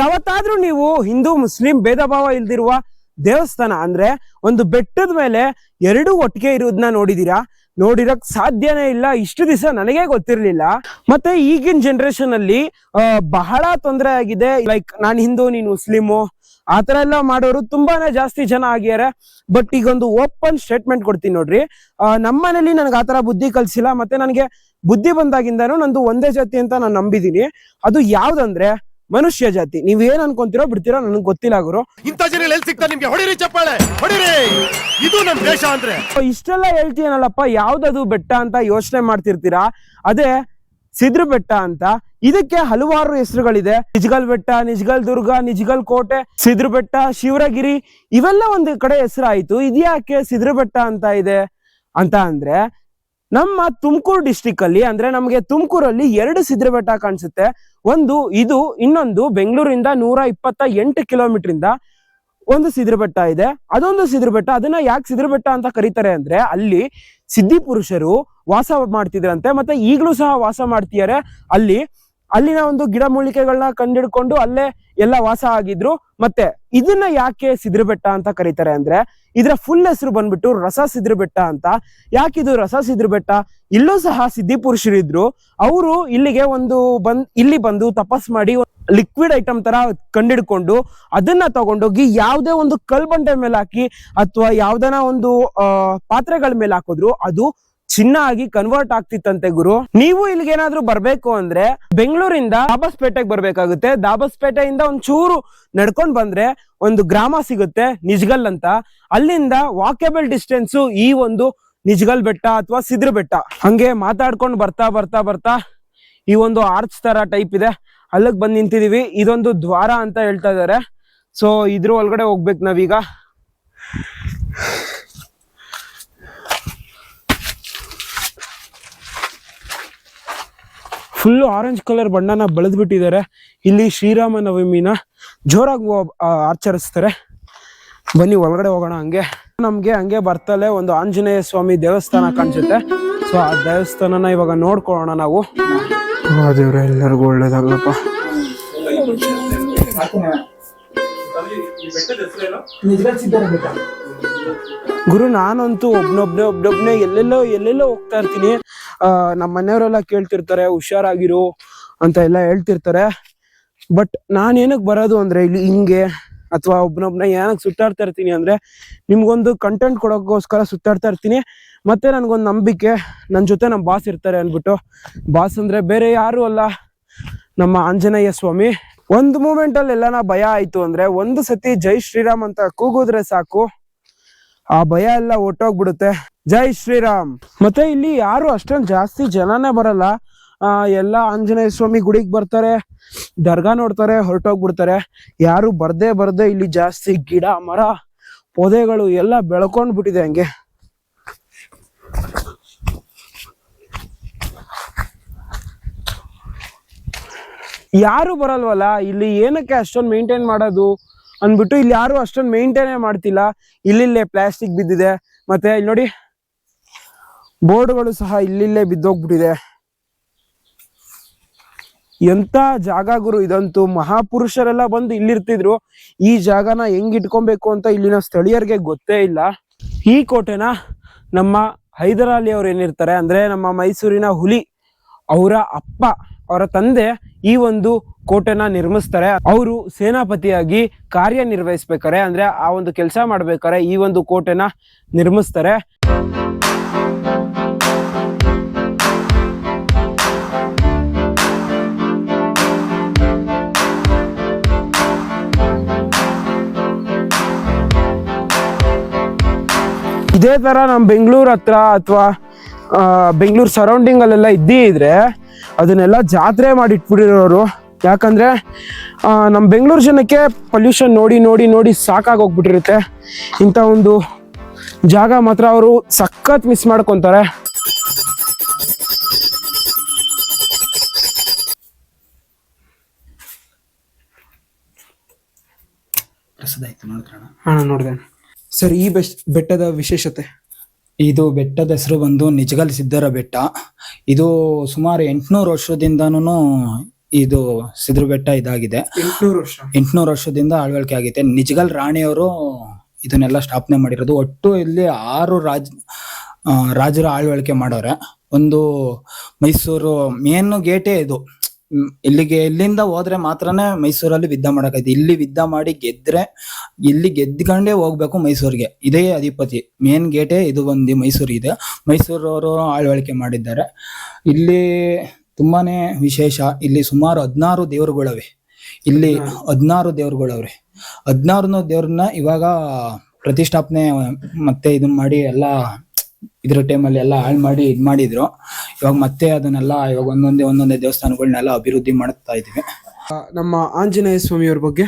ಯಾವತ್ತಾದ್ರೂ ನೀವು ಹಿಂದೂ ಮುಸ್ಲಿಂ ಭೇದ ಭಾವ ಇಲ್ದಿರುವ ದೇವಸ್ಥಾನ ಅಂದ್ರೆ ಒಂದು ಬೆಟ್ಟದ ಮೇಲೆ ಎರಡು ಒಟ್ಟಿಗೆ ಇರೋದನ್ನ ನೋಡಿದೀರಾ? ನೋಡಿರಕ್ ಸಾಧ್ಯನೇ ಇಲ್ಲ ಇಷ್ಟು ದಿವಸ ನನಗೆ ಗೊತ್ತಿರ್ಲಿಲ್ಲ. ಮತ್ತೆ ಈಗಿನ ಜನರೇಷನ್ ಅಲ್ಲಿ ಬಹಳ ತೊಂದರೆ ಆಗಿದೆ. ಲೈಕ್ ನಾನು ಹಿಂದೂ ನೀನ್ ಮುಸ್ಲಿಮು ಆತರ ಎಲ್ಲ ಮಾಡೋರು ತುಂಬಾನೇ ಜಾಸ್ತಿ ಜನ ಆಗ್ಯಾರ ಬಟ್ ಈಗ ಒಂದು ಓಪನ್ ಸ್ಟೇಟ್ಮೆಂಟ್ ಕೊಡ್ತೀನಿ ನೋಡ್ರಿ. ಆ, ನಮ್ಮ ಮನೇಲಿ ನನಗೆ ಆತರ ಬುದ್ಧಿ ಕಲ್ಸಿಲ್ಲ ಮತ್ತೆ ನನಗೆ ಬುದ್ಧಿ ಬಂದಾಗಿಂದಾನು ನಂದು ಒಂದೇ ಜಾತಿ ಅಂತ ನಾನು ನಂಬಿದೀನಿ. ಅದು ಯಾವ್ದಂದ್ರೆ ಮನುಷ್ಯ ಜಾತಿ. ನೀವ್ ಏನ್ ಅನ್ಕೊಂತೀರೋ ಬಿಡ್ತೀರೋ ನನಗೆ ಗೊತ್ತಿಲ್ಲ ಗುರು. ಇಂಥ ಜನ ಎಲ್ಲಿ ಸಿಗ್ತಾರೆ? ನಿಮ್ಗೆ ಹೊಡಿರಿ ಚಪ್ಪಾಳೆ ಹೊಡಿರಿ! ಇದು ನಮ್ ದೇಶ ಅಂದ್ರೆ. ಇಷ್ಟೆಲ್ಲ ಹೇಳ್ತೀನಲ್ಲಪ್ಪ ಯಾವ್ದದು ಬೆಟ್ಟ ಅಂತ ಯೋಚನೆ ಮಾಡ್ತಿರ್ತೀರಾ? ಅದೇ ಸಿದ್ರ ಬೆಟ್ಟ ಅಂತ. ಇದಕ್ಕೆ ಹಲವಾರು ಹೆಸರುಗಳಿದೆ. ನಿಜ್ಗಲ್ ಬೆಟ್ಟ ನಿಜ್ಗಲ್ ದುರ್ಗ ನಿಜ್ಗಲ್ ಕೋಟೆ ಸಿದ್ರ ಬೆಟ್ಟ ಶಿವರಗಿರಿ ಇವೆಲ್ಲ ಒಂದು ಕಡೆ ಹೆಸರಾಯ್ತು. ಇದ್ಯಾಕೆ ಸಿದ್ರ ಬೆಟ್ಟ ಅಂತ ಇದೆ? ಅಂತ ಅಂದ್ರೆ ನಮ್ಮ ತುಮಕೂರು ಡಿಸ್ಟಿಕ್ ಅಲ್ಲಿ, ಅಂದ್ರೆ ನಮಗೆ ತುಮಕೂರಲ್ಲಿ ಎರಡು ಸಿದ್ರ ಬೆಟ್ಟ ಕಾಣಿಸುತ್ತೆ. ಒಂದು, ಇದು, ಇನ್ನೊಂದು ಬೆಂಗಳೂರಿಂದ ನೂರ ಇಪ್ಪತ್ತ ಎಂಟು ಕಿಲೋಮೀಟರ್ ಇಂದ ಒಂದು ಸಿದ್ರ ಬೆಟ್ಟ ಇದೆ. ಅದೊಂದು ಸಿದ್ರ ಬೆಟ್ಟ, ಅದನ್ನ ಯಾಕೆ ಸಿದ್ರ ಬೆಟ್ಟ ಅಂತ ಕರೀತಾರೆ ಅಂದ್ರೆ, ಅಲ್ಲಿ ಸಿದ್ಧಿ ಪುರುಷರು ವಾಸ ಮಾಡ್ತಿದ್ರಂತೆ, ಮತ್ತೆ ಈಗಲೂ ಸಹ ವಾಸ ಮಾಡ್ತಿದ್ದಾರೆ. ಅಲ್ಲಿ, ಅಲ್ಲಿನ ಒಂದು ಗಿಡಮೂಲಿಕೆಗಳನ್ನ ಕಂಡಿಡ್ಕೊಂಡು ಅಲ್ಲೇ ಎಲ್ಲ ವಾಸ ಆಗಿದ್ರು. ಮತ್ತೆ ಇದನ್ನ ಯಾಕೆ ಸಿದ್ರ ಬೆಟ್ಟ ಅಂತ ಕರೀತಾರೆ ಅಂದ್ರೆ ಇದರ ಫುಲ್ ಹೆಸರು ಬಂದ್ಬಿಟ್ಟು ರಸ ಸಿದ್ರ ಬೆಟ್ಟ ಅಂತ ಯಾಕಿದು ರಸ ಸಿದ್ರ ಬೆಟ್ಟ ಇಲ್ಲೂ ಸಹ ಸಿದ್ಧಿ ಪುರುಷರಿದ್ರು ಅವರು ಇಲ್ಲಿಗೆ ಒಂದು ಬಂದ್, ಇಲ್ಲಿ ಬಂದು ತಪಸ್ ಮಾಡಿ ಲಿಕ್ವಿಡ್ ಐಟಮ್ ತರ ಕಂಡಿಡ್ಕೊಂಡು ಅದನ್ನ ತಗೊಂಡೋಗಿ ಯಾವುದೇ ಒಂದು ಕಲ್ಬಂಡೆ ಮೇಲೆ ಹಾಕಿ ಅಥವಾ ಯಾವ್ದನ ಒಂದು ಪಾತ್ರೆಗಳ ಮೇಲೆ ಹಾಕಿದ್ರು, ಅದು ಚಿನ್ನ ಆಗಿ ಕನ್ವರ್ಟ್ ಆಗ್ತಿತ್ತಂತೆ ಗುರು. ನೀವು ಇಲ್ಲಿಗೆ ಏನಾದ್ರು ಬರ್ಬೇಕು ಅಂದ್ರೆ ಬೆಂಗಳೂರಿಂದ ದಾಬಸ್ಪೇಟೆಗೆ ಬರ್ಬೇಕಾಗುತ್ತೆ. ದಾಬಸ್ಪೇಟೆಯಿಂದ ಒಂದ್ ಚೂರು ನಡ್ಕೊಂಡ್ ಬಂದ್ರೆ ಒಂದು ಗ್ರಾಮ ಸಿಗುತ್ತೆ ನಿಜ್ಗಲ್ ಅಂತ. ಅಲ್ಲಿಂದ ವಾಕೇಬಲ್ ಡಿಸ್ಟೆನ್ಸ್ ಈ ಒಂದು ನಿಜ್ಗಲ್ ಬೆಟ್ಟ ಅಥವಾ ಸಿದ್ರ ಬೆಟ್ಟ. ಹಂಗೆ ಮಾತಾಡ್ಕೊಂಡು ಬರ್ತಾ ಬರ್ತಾ ಬರ್ತಾ ಈ ಒಂದು ಆರ್ಚ್ ತರ ಟೈಪ್ ಇದೆ. ಅಲ್ಲಿಗೆ ಬಂದ್ ನಿಂತಿದೀವಿ. ಇದೊಂದು ದ್ವಾರ ಅಂತ ಹೇಳ್ತಾ ಇದಾರೆ. ಸೊ ಇದ್ರ ಒಳಗಡೆ ಹೋಗ್ಬೇಕು ನಾವೀಗ. ಫುಲ್ ಆರೆಂಜ್ ಕಲರ್ ಬಣ್ಣನ ಬೆಳೆದ್ಬಿಟ್ಟಿದ್ದಾರೆ. ಇಲ್ಲಿ ಶ್ರೀರಾಮ ನವಮಿನ ಜೋರಾಗಿ ಆಚರಿಸ್ತಾರೆ. ಬನ್ನಿ, ಒಳಗಡೆ ಹೋಗೋಣ ಹಂಗೆ. ನಮಗೆ ಹಂಗೆ ಬರ್ತಲೇ ಒಂದು ಆಂಜನೇಯ ಸ್ವಾಮಿ ದೇವಸ್ಥಾನ ಕಾಣಿಸುತ್ತೆ. ಸೊ ಆ ದೇವಸ್ಥಾನನ ಇವಾಗ ನೋಡ್ಕೊಳ್ಳೋಣ ನಾವು. ದೇವ್ರ ಎಲ್ಲರಿಗೂ ಒಳ್ಳೇದಾಗ್ಲಪ್ಪ. ಗುರು, ನಾನಂತೂ ಒಬ್ನೊಬ್ನೆ ಒಬ್ನೊಬ್ನೆ ಎಲ್ಲೆಲ್ಲೋ ಎಲ್ಲೆಲ್ಲೋ ಹೋಗ್ತಾ ಇರ್ತೀನಿ. ನಮ್ಮ ಮನೆಯವರೆಲ್ಲ ಕೇಳ್ತಿರ್ತಾರೆ, ಹುಷಾರಾಗಿರು ಅಂತ ಎಲ್ಲ ಹೇಳ್ತಿರ್ತಾರೆ. ಬಟ್ ನಾನು ಏನಕ್ಕೆ ಬರೋದು ಅಂದ್ರೆ, ಇಲ್ಲಿ ಹಿಂಗೆ ಅಥವಾ ಒಬ್ನೊಬ್ನ ಏನಕ್ಕೆ ಸುತ್ತಾಡ್ತಾ ಇರ್ತೀನಿ ಅಂದ್ರೆ, ನಿಮ್ಗೊಂದು ಕಂಟೆಂಟ್ ಕೊಡೋಕ್ಕೋಸ್ಕರ ಸುತ್ತಾಡ್ತಾ ಇರ್ತೀನಿ. ಮತ್ತೆ ನನ್ಗೊಂದು ನಂಬಿಕೆ ನನ್ನ ಜೊತೆ ನಮ್ಮ ಬಾಸ್ ಇರ್ತಾರೆ ಅಂದ್ಬಿಟ್ಟು. ಬಾಸ್ ಅಂದ್ರೆ ಬೇರೆ ಯಾರು ಅಲ್ಲ, ನಮ್ಮ ಆಂಜನೇಯ ಸ್ವಾಮಿ. ಒಂದು ಮೂಮೆಂಟ್ ಅಲ್ಲಿ ಎಲ್ಲಾನ ಭಯ ಆಯ್ತು ಅಂದ್ರೆ ಒಂದು ಸತಿ ಜೈ ಶ್ರೀರಾಮ್ ಅಂತ ಕೂಗಿದ್ರೆ ಸಾಕು. ಆ ಭಯ ಎಲ್ಲ ಒಟ್ಟೋಗ್ಬಿಡುತ್ತೆ. ಜೈ ಶ್ರೀರಾಮ್. ಮತ್ತೆ ಇಲ್ಲಿ ಯಾರು ಅಷ್ಟೊಂದು ಜಾಸ್ತಿ ಜನನೇ ಬರಲ್ಲ. ಆ, ಎಲ್ಲ ಆಂಜನೇಯ ಸ್ವಾಮಿ ಗುಡಿಗೆ ಬರ್ತಾರೆ, ದರ್ಗಾ ನೋಡ್ತಾರೆ, ಹೊರಟೋಗ್ಬಿಡ್ತಾರೆ. ಯಾರು ಬರ್ದೇ ಬರ್ದೇ ಇಲ್ಲಿ ಜಾಸ್ತಿ ಗಿಡ, ಮರ, ಪೊದೆಗಳು ಎಲ್ಲ ಬೆಳ್ಕೊಂಡ್ ಬಿಟ್ಟಿದೆ ಹಂಗೆ. ಯಾರು ಬರಲ್ವಲ್ಲ? ಇಲ್ಲಿ ಏನಕ್ಕೆ ಅಷ್ಟೊಂದು ಮೇಂಟೈನ್ ಮಾಡೋದು? ಅಂದ್ಬಿಟ್ಟು ಇಲ್ಲಿ ಯಾರು ಅಷ್ಟೊಂದು ಮೇಂಟೈನೇ ಮಾಡ್ತಿಲ್ಲ. ಇಲ್ಲಿಲ್ಲೇ ಪ್ಲಾಸ್ಟಿಕ್ ಬಿದ್ದಿದೆ. ಮತ್ತೆ ಇಲ್ಲಿ ನೋಡಿ, ಬೋರ್ಡ್ಗಳು ಸಹ ಇಲ್ಲಿಲ್ಲೇ ಬಿದ್ದೋಗ್ಬಿಟ್ಟಿದೆ. ಎಂತ ಜಾಗ ಗುರು ಇದಂತೂ. ಮಹಾಪುರುಷರೆಲ್ಲ ಬಂದು ಇಲ್ಲಿರ್ತಿದ್ರು. ಈ ಜಾಗನ ಹೆಂಗ್ ಇಟ್ಕೊಬೇಕು ಅಂತ ಇಲ್ಲಿನ ಸ್ಥಳೀಯರಿಗೆ ಗೊತ್ತೇ ಇಲ್ಲ. ಈ ಕೋಟೆನ ನಮ್ಮ ಹೈದರಾಲಿ ಅವ್ರು ಏನಿರ್ತಾರೆ ಅಂದ್ರೆ ನಮ್ಮ ಮೈಸೂರಿನ ಹುಲಿ, ಅವರ ಅಪ್ಪ. ಅವರ ತಂದೆ ಈ ಒಂದು ಕೋಟೆನ ನಿರ್ಮಿಸ್ತಾರೆ. ಅವರು ಸೇನಾಪತಿಯಾಗಿ ಕಾರ್ಯನಿರ್ವಹಿಸ್ಬೇಕಾರೆ, ಅಂದ್ರೆ ಆ ಒಂದು ಕೆಲಸ ಮಾಡ್ಬೇಕಾರೆ ಈ ಒಂದು ಕೋಟೆನ ನಿರ್ಮಿಸ್ತಾರೆ. ಇದೇ ತರ ನಮ್ಮ ಬೆಂಗಳೂರು ಹತ್ರ ಅಥವಾ ಬೆಂಗಳೂರು ಸರೌಂಡಿಂಗ್ ಅಲ್ಲೆಲ್ಲ ಇದ್ದೇ ಇದ್ರೆ ಅದನ್ನೆಲ್ಲ ಜಾತ್ರೆ ಮಾಡಿ ಇಟ್ಬಿಟ್ಟಿರೋರು ಯಾಕಂದ್ರೆ ಆ, ನಮ್ ಬೆಂಗಳೂರು ಜನಕ್ಕೆ ಪೊಲ್ಯೂಷನ್ ನೋಡಿ ನೋಡಿ ನೋಡಿ ಸಾಕಾಗೋಗ್ಬಿಟ್ಟಿರುತ್ತೆ ಇಂಥ ಒಂದು ಜಾಗ ಮಾತ್ರ ಅವರು ಸಖತ್ ಮಿಸ್ ಮಾಡ್ಕೊಂತಾರೆ. ನೋಡಿದೆ. ಸರ್ ಈ ಬೆಟ್ಟದ ವಿಶೇಷತೆ? ಇದು ಬೆಟ್ಟದ ಹೆಸರು ಬಂದು ನಿಜಗಲ್ ಸಿದ್ದರ ಬೆಟ್ಟ. ಇದು ಸುಮಾರು ಎಂಟುನೂರು ವರ್ಷದಿಂದನೂ ಇದು ಸಿದ್ರ ಬೆಟ್ಟ ಇದಾಗಿದೆ. ಎಂಟ್ನೂರು ವರ್ಷ. ಎಂಟ್ನೂರು ವರ್ಷದಿಂದ ಆಳ್ವಳಿಕೆ ಆಗಿದೆ. ನಿಜಗಲ್ ರಾಣಿಯವರು ಇದನ್ನೆಲ್ಲ ಸ್ಥಾಪನೆ ಮಾಡಿರೋದು. ಒಟ್ಟು ಇಲ್ಲಿ ಆರು ರಾಜ ರಾಜರ ಆಳ್ವಳಿಕೆ ಮಾಡೋರೆ. ಒಂದು ಮೈಸೂರು ಮೇನ್ ಗೇಟೇ ಇದು. ಇಲ್ಲಿಗೆ ಇಲ್ಲಿಂದ ಹೋದ್ರೆ ಮಾತ್ರನೇ ಮೈಸೂರಲ್ಲಿ ಯುದ್ಧ ಮಾಡಕೈತಿ ಇಲ್ಲಿ ಯುದ್ಧ ಮಾಡಿ ಗೆದ್ರೆ ಇಲ್ಲಿ ಗೆದ್ಕೊಂಡೇ ಹೋಗ್ಬೇಕು ಮೈಸೂರಿಗೆ. ಇದೇ ಅಧಿಪತಿ. ಮೇನ್ ಗೇಟೇ ಇದು ಒಂದು ಮೈಸೂರಿಗೆ ಮೈಸೂರವರು ಆಳ್ವಳಿಕೆ ಮಾಡಿದ್ದಾರೆ. ಇಲ್ಲಿ ತುಂಬಾನೇ ವಿಶೇಷ ಇಲ್ಲಿ ಸುಮಾರು ಹದಿನಾರು ದೇವರುಗಳವೆ. ಇಲ್ಲಿ ಹದಿನಾರು ದೇವರುಗಳವ್ರೆ. ಹದಿನಾರು ದೇವ್ರನ್ನ ಇವಾಗ ಪ್ರತಿಷ್ಠಾಪನೆ ಮತ್ತೆ ಇದನ್ನ ಮಾಡಿ ಎಲ್ಲ ಇದ್ರ ಟೈಮಲ್ಲಿ ಎಲ್ಲ ಹಾಳು ಮಾಡಿ ಇದು ಮಾಡಿದ್ರು. ಇವಾಗ ಮತ್ತೆ ಅದನ್ನೆಲ್ಲ ಇವಾಗ ಒಂದೊಂದೇ ಒಂದೊಂದೇ ದೇವಸ್ಥಾನಗಳನ್ನೆಲ್ಲ ಅಭಿವೃದ್ಧಿ ಮಾಡ್ತಾ ಇದೀವಿ ನಮ್ಮ ಆಂಜನೇಯ ಸ್ವಾಮಿಯವ್ರ ಬಗ್ಗೆ?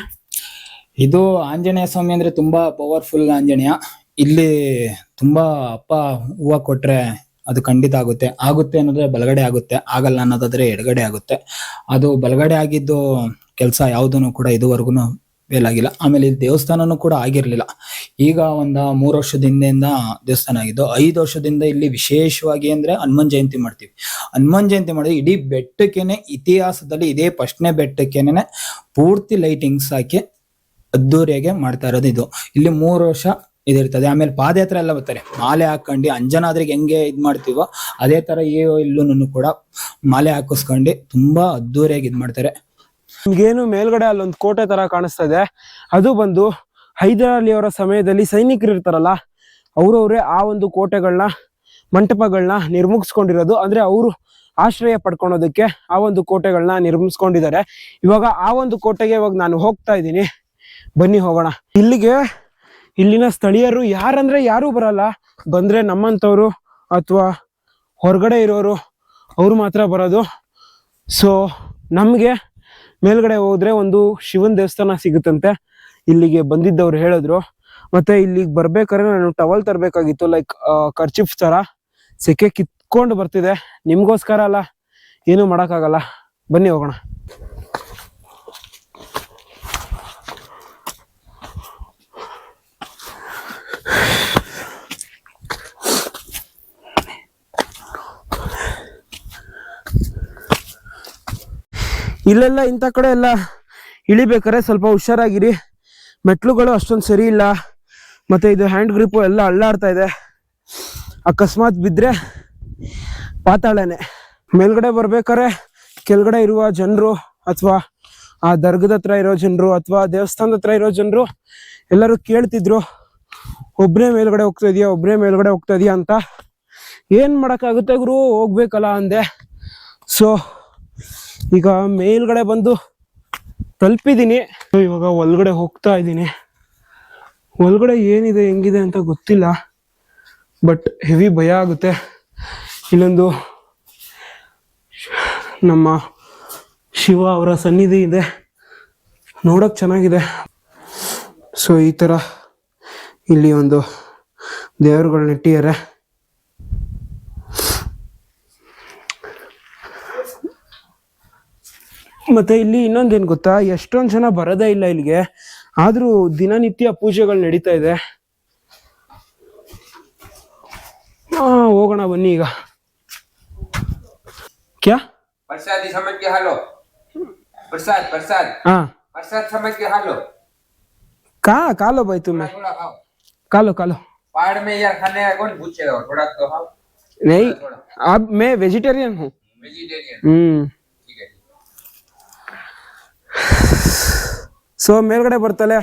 ಇದು ಆಂಜನೇಯ ಸ್ವಾಮಿ ಅಂದ್ರೆ ತುಂಬಾ ಪವರ್ಫುಲ್ ಆಂಜನೇಯ. ಇಲ್ಲಿ ತುಂಬಾ ಅಪ್ಪ ಹೂವ ಕೊಟ್ರೆ ಅದು ಖಂಡಿತ ಆಗುತ್ತೆ. ಆಗುತ್ತೆ ಅನ್ನೋದ್ರೆ ಬಲಗಡೆ ಆಗುತ್ತೆ. ಆಗಲ್ಲ ಅನ್ನೋದಾದ್ರೆ ಎಡಗಡೆ ಆಗುತ್ತೆ. ಅದು ಬಲಗಡೆ ಆಗಿದ್ದು ಕೆಲಸ ಯಾವುದನ್ನು ಕೂಡ ಇದುವರೆಗೂ ಫೇಲ್ ಆಗಿಲ್ಲ. ಆಮೇಲೆ ದೇವಸ್ಥಾನನೂ ಕೂಡ ಆಗಿರ್ಲಿಲ್ಲ. ಈಗ ಒಂದು ಮೂರು ವರ್ಷದ ಹಿಂದೆಯಿಂದ ದೇವಸ್ಥಾನ ಆಗಿದ್ದು, ಐದು ವರ್ಷದಿಂದ ಇಲ್ಲಿ ವಿಶೇಷವಾಗಿ ಅಂದ್ರೆ ಹನುಮನ್ ಜಯಂತಿ ಮಾಡ್ತೀವಿ. ಹನುಮನ್ ಜಯಂತಿ ಮಾಡಿದ್ರೆ ಇಡೀ ಬೆಟ್ಟಕ್ಕೇನೆ, ಇತಿಹಾಸದಲ್ಲಿ ಇದೇ ಫಸ್ಟ್ನೇ ಬೆಟ್ಟಕ್ಕೇನೆ ಪೂರ್ತಿ ಲೈಟಿಂಗ್ಸ್ ಹಾಕಿ ಅದ್ದೂರಿಯಾಗೆ ಮಾಡ್ತಾ ಇರೋದು ಇದು. ಇಲ್ಲಿ ಮೂರು ವರ್ಷ ಇದಿರ್ತದೆ. ಆಮೇಲೆ ಪಾದಯಾತ್ರೆ ಎಲ್ಲ ಬರ್ತಾರೆ. ಮಾಲೆ ಹಾಕೊಂಡು ಅಂಜನಾದ್ರಿಗೆ ಹೆಂಗೆ ಇದು ಮಾಡ್ತೀವೋ ಅದೇ ತರ ಏ ಇಲ್ಲೂ ಕೂಡ ಮಾಲೆ ಹಾಕಿಸ್ಕೊಂಡು ತುಂಬಾ ಅದ್ದೂರಿಯಾಗಿ ಇದ್ ಮಾಡ್ತಾರೆ. ನಿಮ್ಗೇನು ಮೇಲ್ಗಡೆ ಅಲ್ಲೊಂದು ಕೋಟೆ ತರ ಕಾಣಿಸ್ತಾ ಇದೆ. ಅದು ಬಂದು ಹೈದರ್ ಅಲಿ ಅವರ ಸಮಯದಲ್ಲಿ ಸೈನಿಕರು ಇರ್ತಾರಲ್ಲ, ಅವ್ರವ್ರೇ ಆ ಒಂದು ಕೋಟೆಗಳನ್ನ ಮಂಟಪಗಳನ್ನ ನಿರ್ಮಿಸ್ಕೊಂಡಿರೋದು. ಅಂದ್ರೆ ಅವರು ಆಶ್ರಯ ಪಡ್ಕೊಳೋದಕ್ಕೆ ಆ ಒಂದು ಕೋಟೆಗಳನ್ನ ನಿರ್ಮಿಸ್ಕೊಂಡಿದ್ದಾರೆ. ಇವಾಗ ಆ ಒಂದು ಕೋಟೆಗೆ ಇವಾಗ ನಾನು ಹೋಗ್ತಾ ಇದ್ದೀನಿ. ಬನ್ನಿ ಹೋಗೋಣ. ಇಲ್ಲಿಗೆ ಇಲ್ಲಿನ ಸ್ಥಳೀಯರು ಯಾರಂದ್ರೆ ಯಾರು ಬರಲ್ಲ. ಬಂದ್ರೆ ನಮ್ಮಂಥವ್ರು ಅಥವಾ ಹೊರಗಡೆ ಇರೋರು, ಅವ್ರು ಮಾತ್ರ ಬರೋದು. ಸೊ ನಮಗೆ ಮೇಲ್ಗಡೆ ಹೋದ್ರೆ ಒಂದು ಶಿವನ್ ದೇವಸ್ಥಾನ ಸಿಗುತ್ತಂತೆ. ಇಲ್ಲಿಗೆ ಬಂದಿದ್ದವ್ರು ಹೇಳಿದ್ರು. ಮತ್ತೆ ಇಲ್ಲಿಗೆ ಬರ್ಬೇಕಾದ್ರೆ ನಾನು ಟವಲ್ ತರಬೇಕಾಗಿತ್ತು ಲೈಕ್ ಖರ್ಚಿಫ್ ತರ. ಸೆಕೆ ಕಿತ್ಕೊಂಡು ಬರ್ತಿದೆ. ನಿಮ್ಗೋಸ್ಕರ ಅಲ್ಲ, ಏನು ಮಾಡೋಕ್ಕಾಗಲ್ಲ. ಬನ್ನಿ ಹೋಗೋಣ. ಇಲ್ಲೆಲ್ಲ ಇಂಥ ಕಡೆ ಎಲ್ಲ ಇಳಿಬೇಕಾರೆ ಸ್ವಲ್ಪ ಹುಷಾರಾಗಿರಿ. ಮೆಟ್ಲುಗಳು ಅಷ್ಟೊಂದು ಸರಿ ಇಲ್ಲ. ಮತ್ತು ಇದು ಹ್ಯಾಂಡ್ ಗ್ರಿಪ್ಪು ಎಲ್ಲ ಅಳ್ಳಾಡ್ತಾ ಇದೆ. ಅಕಸ್ಮಾತ್ ಬಿದ್ದರೆ ಪಾತಾಳೆನೆ. ಮೇಲ್ಗಡೆ ಬರ್ಬೇಕಾರೆ ಕೆಳಗಡೆ ಇರುವ ಜನರು ಅಥವಾ ಆ ದರ್ಗದ ಹತ್ರ ಇರೋ ಜನರು ಅಥವಾ ದೇವಸ್ಥಾನದ ಹತ್ರ ಇರೋ ಜನರು ಎಲ್ಲರೂ ಕೇಳ್ತಿದ್ರು ಒಬ್ಬನೇ ಮೇಲ್ಗಡೆ ಹೋಗ್ತಾ ಇದೆಯಾ? ಒಬ್ಬನೇ ಮೇಲ್ಗಡೆ ಹೋಗ್ತಾ ಇದೆಯಾ? ಅಂತ. ಏನು ಮಾಡೋಕ್ಕಾಗುತ್ತೆ ಗುರು? ಹೋಗ್ಬೇಕಲ್ಲ ಅಂದೆ. ಸೊ ಈಗ ಮೇಲ್ಗಡೆ ಬಂದು ತಲುಪಿದ್ದೀನಿ. ಇವಾಗ ಒಳಗಡೆ ಹೋಗ್ತಾ ಇದ್ದೀನಿ. ಒಳಗಡೆ ಏನಿದೆ, ಹೆಂಗಿದೆ ಅಂತ ಗೊತ್ತಿಲ್ಲ. ಬಟ್ ಹೆವಿ ಭಯ ಆಗುತ್ತೆ. ಇಲ್ಲೊಂದು ನಮ್ಮ ಶಿವ ಅವರ ಸನ್ನಿಧಿ ಇದೆ. ನೋಡೋಕೆ ಚೆನ್ನಾಗಿದೆ. ಸೊ ಈ ಥರ ಇಲ್ಲಿ ಒಂದು ದೇವರುಗಳನ್ನ ಇಟ್ಟಿದ್ದಾರೆ ಮತ್ತೆ ಇಲ್ಲಿ ಇನ್ನೊಂದೇನು ಗೊತ್ತಾ ಎಷ್ಟೊಂದು ಜನ ಬರೋದೇ ಇಲ್ಲ ಇಲ್ಲಿಗೆ ಆದ್ರೂ ದಿನನಿತ್ಯ ಪೂಜೆಗಳು ನಡೀತಾ ಇದೆ ಆ, ಹೋಗೋಣ ಬನ್ನಿ ಈಗ ಕ್ಯಾ प्रसादी समझ के हालो प्रसाद प्रसाद ಹಾ प्रसाद समझ के हालो कहा कालो भाई तुम्हें थोड़ा खाओ कालो कालो पहाड़ में यार खाने का कौन पूछेगा थोड़ा तो खाओ नहीं अब मैं वेजिटेरियन हूँ वेजिटेरियन हम्म ಸೊ ಮೇಲ್ಗಡೆ ಬರ್ತಲೆ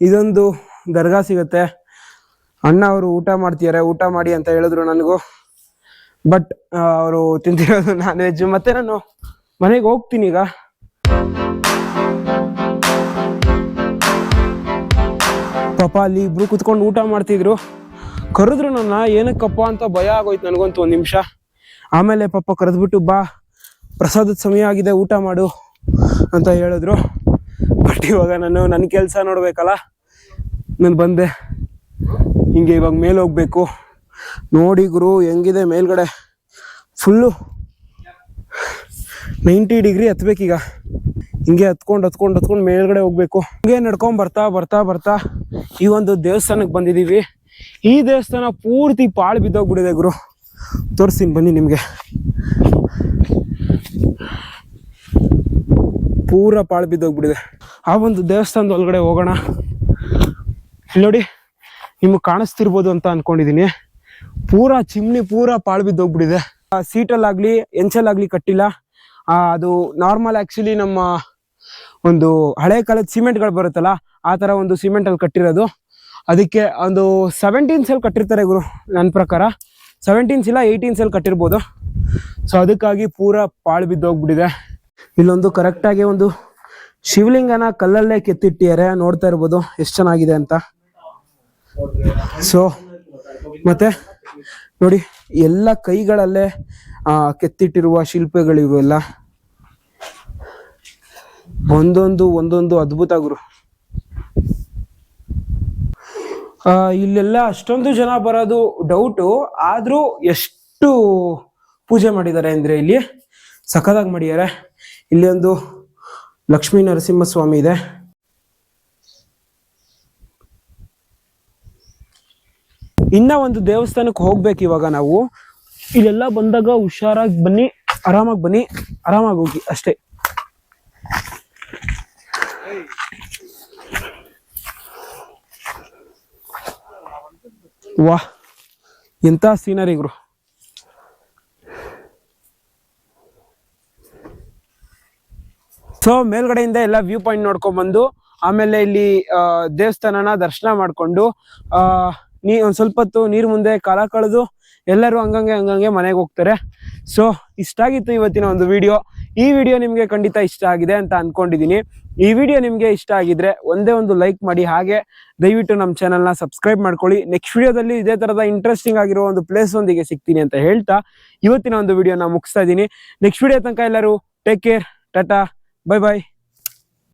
ಇದೊಂದು ದರ್ಗಾ ಸಿಗುತ್ತೆ. ಅಣ್ಣ ಅವರು ಊಟ ಮಾಡ್ತಿದ್ದಾರೆ ಊಟ ಮಾಡಿ ಅಂತ ಹೇಳಿದ್ರು ನನಗೂ. ಬಟ್ ಅವರು ತಿಂತಿರೋದು ನಾನ್ ವೆಜ್ ಮತ್ತೆ ನಾನು ಮನೆಗೆ ಹೋಗ್ತೀನಿ ಈಗ. ಪಾಪ ಅಲ್ಲಿ ಇಬ್ರು ಕುತ್ಕೊಂಡು ಊಟ ಮಾಡ್ತಿದ್ರು. ಕರೆದ್ರು ನನ್ನ, ಏನಕ್ಕಪ್ಪ ಅಂತ ಭಯ ಆಗೋಯ್ತು ನನಗಂತೂ ಒಂದು ನಿಮಿಷ. ಆಮೇಲೆ ಪಾಪ ಕರೆದ್ಬಿಟ್ಟು ಬಾ, ಪ್ರಸಾದದ ಸಮಯ ಆಗಿದೆ, ಊಟ ಮಾಡು ಅಂತ ಹೇಳಿದ್ರು. ಬಟ್ ಇವಾಗ ನಾನು ನನ್ನ ಕೆಲಸ ನೋಡ್ಬೇಕಲ್ಲ? ನಾನು ಬಂದೆ. ಹಿಂಗೆ ಇವಾಗ ಮೇಲೆ ಹೋಗ್ಬೇಕು. ನೋಡಿ ಗುರು, ಹೆಂಗಿದೆ ಮೇಲ್ಗಡೆ? ಫುಲ್ಲು ನೈಂಟಿ ಡಿಗ್ರಿ ಹತ್ಬೇಕೀಗ. ಹಿಂಗೆ ಹತ್ಕೊಂಡು ಹತ್ಕೊಂಡು ಹತ್ಕೊಂಡು ಮೇಲ್ಗಡೆ ಹೋಗ್ಬೇಕು. ಹಿಂಗೆ ನಡ್ಕೊಂಡು ಬರ್ತಾ ಬರ್ತಾ ಬರ್ತಾ ಈ ಒಂದು ದೇವಸ್ಥಾನಕ್ಕೆ ಬಂದಿದ್ದೀವಿ. ಈ ದೇವಸ್ಥಾನ ಪೂರ್ತಿ ಪಾಳು ಬಿದ್ದೋಗ್ಬಿಟ್ಟಿದೆ ಗುರು. ತೋರಿಸ್ತೀನಿ, ಬನ್ನಿ ನಿಮಗೆ. ಪೂರ ಪಾಳು ಬಿದ್ದೋಗ್ಬಿಟ್ಟಿದೆ. ಆ ಒಂದು ದೇವಸ್ಥಾನದ ಒಳಗಡೆ ಹೋಗೋಣ. ನೋಡಿ ನಿಮಗೆ ಕಾಣಿಸ್ತಿರ್ಬೋದು ಅಂತ ಅನ್ಕೊಂಡಿದೀನಿ. ಪೂರಾ ಚಿಮ್ನಿ ಪೂರಾ ಪಾಳು ಬಿದ್ದೋಗ್ಬಿಟ್ಟಿದೆ. ಆ ಸೀಟಲ್ಲಾಗ್ಲಿ ಎಂಚಲ್ಲಾಗ್ಲಿ ಕಟ್ಟಿಲ್ಲ. ಅದು ನಾರ್ಮಲ್ ಆ್ಯಕ್ಚುಲಿ ನಮ್ಮ ಒಂದು ಹಳೆ ಕಾಲದ ಸಿಮೆಂಟ್ಗಳು ಬರುತ್ತಲ್ಲ, ಆ ಥರ ಒಂದು ಸಿಮೆಂಟಲ್ಲಿ ಕಟ್ಟಿರೋದು. ಅದಕ್ಕೆ ಒಂದು ಸೆವೆಂಟೀನ್ಸ್ ಅಲ್ಲಿ ಕಟ್ಟಿರ್ತಾರೆ ಗುರು ನನ್ನ ಪ್ರಕಾರ. ಸೆವೆಂಟೀನ್ಸ್ ಇಲ್ಲ ಏಯ್ಟೀನ್ಸ್ ಅಲ್ಲಿ ಕಟ್ಟಿರ್ಬೋದು. ಸೊ ಅದಕ್ಕಾಗಿ ಪೂರ ಪಾಳು ಬಿದ್ದೋಗ್ಬಿಟ್ಟಿದೆ. ಇಲ್ಲೊಂದು ಕರೆಕ್ಟಾಗಿ ಒಂದು ಶಿವಲಿಂಗನ ಕಲ್ಲಲ್ಲೇ ಕೆತ್ತಿಟ್ಟಿದ್ದಾರೆ. ನೋಡ್ತಾ ಇರ್ಬೋದು ಎಷ್ಟು ಚೆನ್ನಾಗಿದೆ ಅಂತ. ಸೊ ಮತ್ತೆ ನೋಡಿ ಎಲ್ಲ ಕೈಗಳಲ್ಲೇ ಕೆತ್ತಿಟ್ಟಿರುವ ಶಿಲ್ಪಗಳಿವೆಲ್ಲ ಒಂದೊಂದು ಒಂದೊಂದು ಅದ್ಭುತ ಗುರು. ಆ, ಇಲ್ಲೆಲ್ಲ ಅಷ್ಟೊಂದು ಜನ ಬರೋದು ಡೌಟು ಆದ್ರೂ ಎಷ್ಟು ಪೂಜೆ ಮಾಡಿದ್ದಾರೆ ಅಂದ್ರೆ ಇಲ್ಲಿ? ಸಖತ್ತಾಗಿ ಮಾಡಿದ್ದಾರೆ. ಇಲ್ಲಿ ಒಂದು ಲಕ್ಷ್ಮೀ ನರಸಿಂಹಸ್ವಾಮಿ ಇದೆ. ಇನ್ನ ಒಂದು ದೇವಸ್ಥಾನಕ್ಕೆ ಹೋಗ್ಬೇಕು ಇವಾಗ ನಾವು. ಇಲ್ಲೆಲ್ಲ ಬಂದಾಗ ಹುಷಾರಾಗಿ ಬನ್ನಿ, ಆರಾಮಾಗಿ ಬನ್ನಿ, ಆರಾಮಾಗಿ ಹೋಗಿ ಅಷ್ಟೇ. ವಾ ಎಂತ ಸೀನರಿ ಗುರು. ಸೊ ಮೇಲ್ಗಡೆಯಿಂದ ಎಲ್ಲ ವ್ಯೂ ಪಾಯಿಂಟ್ ನೋಡ್ಕೊಂಡ್ಬಂದು, ಆಮೇಲೆ ಇಲ್ಲಿ ದೇವಸ್ಥಾನನ ದರ್ಶನ ಮಾಡ್ಕೊಂಡು ನೀ ಒಂದು ಸ್ವಲ್ಪ ಹೊತ್ತು ನೀರು ಮುಂದೆ ಕಾಲ ಕಳೆದು ಎಲ್ಲರೂ ಹಂಗಂಗೆ ಹಂಗಂಗೆ ಮನೆಗೆ ಹೋಗ್ತಾರೆ. ಸೊ ಇಷ್ಟ ಆಗಿತ್ತು ಇವತ್ತಿನ ಒಂದು ವಿಡಿಯೋ ಈ ವಿಡಿಯೋ ನಿಮಗೆ ಖಂಡಿತ ಇಷ್ಟ ಆಗಿದೆ ಅಂತ ಅನ್ಕೊಂಡಿದೀನಿ. ಈ ವಿಡಿಯೋ ನಿಮಗೆ ಇಷ್ಟ ಆಗಿದ್ರೆ ಒಂದೇ ಒಂದು ಲೈಕ್ ಮಾಡಿ, ಹಾಗೆ ದಯವಿಟ್ಟು ನಮ್ಮ ಚಾನಲ್ನ ಸಬ್ಸ್ಕ್ರೈಬ್ ಮಾಡ್ಕೊಳ್ಳಿ. ನೆಕ್ಸ್ಟ್ ವಿಡಿಯೋದಲ್ಲಿ ಇದೇ ತರದ ಇಂಟ್ರೆಸ್ಟಿಂಗ್ ಆಗಿರೋ ಒಂದು ಪ್ಲೇಸ್ ಒಂದಿಗೆ ಸಿಗ್ತೀನಿ ಅಂತ ಹೇಳ್ತಾ ಇವತ್ತಿನ ಒಂದು ವಿಡಿಯೋನ ಮುಗಿಸ್ತಾ ಇದ್ದೀನಿ ನೆಕ್ಸ್ಟ್ ವಿಡಿಯೋ ತನಕ ಎಲ್ಲರೂ take care tata bye bye